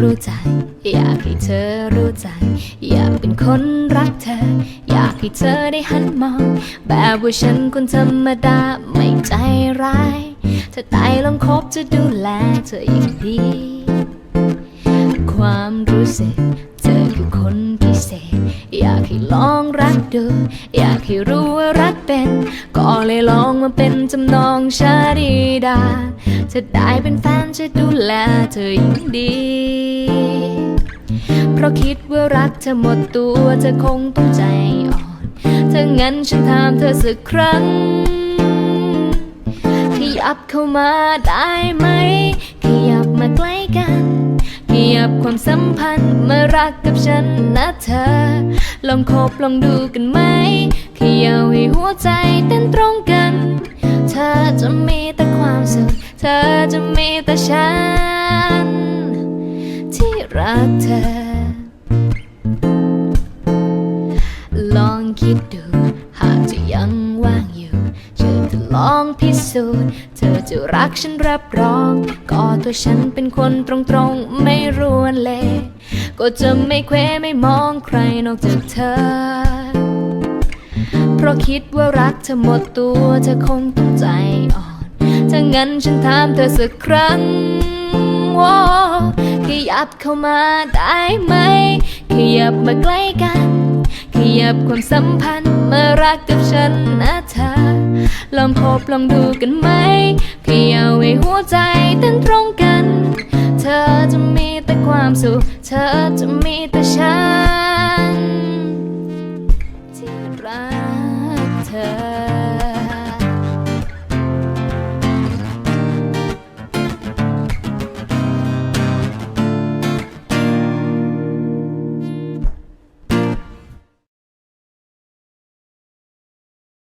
อยากให้เธอรู้ใจ อยากเป็นคนรักเธอ อยากให้เธอได้หันมอง แบบว่าฉันคนธรรมดาไม่ใจร้าย ถ้าตายลองคบจะดูแลเธออย่างดี ความรู้สึก เธอคือคนพิเศษ อยากให้ลองรักดู อยากให้รู้ว่ารักเป็น ก็เลยลองมาเป็นจำนองชาดีดา จะได้เป็นแฟนจะดูแลเธอยิ่งดี เพราะคิดว่ารักเธอหมดตัวเธอคงต้องใจอ่อน ถ้างั้นฉันถามเธอสักครั้ง ขยับเข้ามาได้ไหม ขยับมาใกล้กันขยับความสัมพันธ์มารักกับฉันนะเธอ ลองคบลองดูกันไหมขยับให้หัวใจเต้นตรงกัน เธอจะมี มีแต่ฉัน ที่รักเธอ ลองคิดดู หากจะยังว่างอยู่เธอจะลองพิสูจน์ เธอจะรักฉันรับรอง ก็ตัวฉันเป็นคนตรงๆ ไม่รวนเลก็จะไม่เควไม่มองใครนอกจากเธอ เพราะคิดว่ารักเธอหมดตัวเธอคงต้องใจ งั้นฉันถามเธอสักครั้งว่าขยับเข้ามาได้ไหม ขยับมาใกล้กัน ขยับความสัมพันธ์มารักกับฉันนะเธอ ลองพบลองดูกันไหมขยับให้หัวใจเต้นตรงกัน เธอจะมีแต่ความสุข เธอจะมีแต่ฉันที่รักเธอ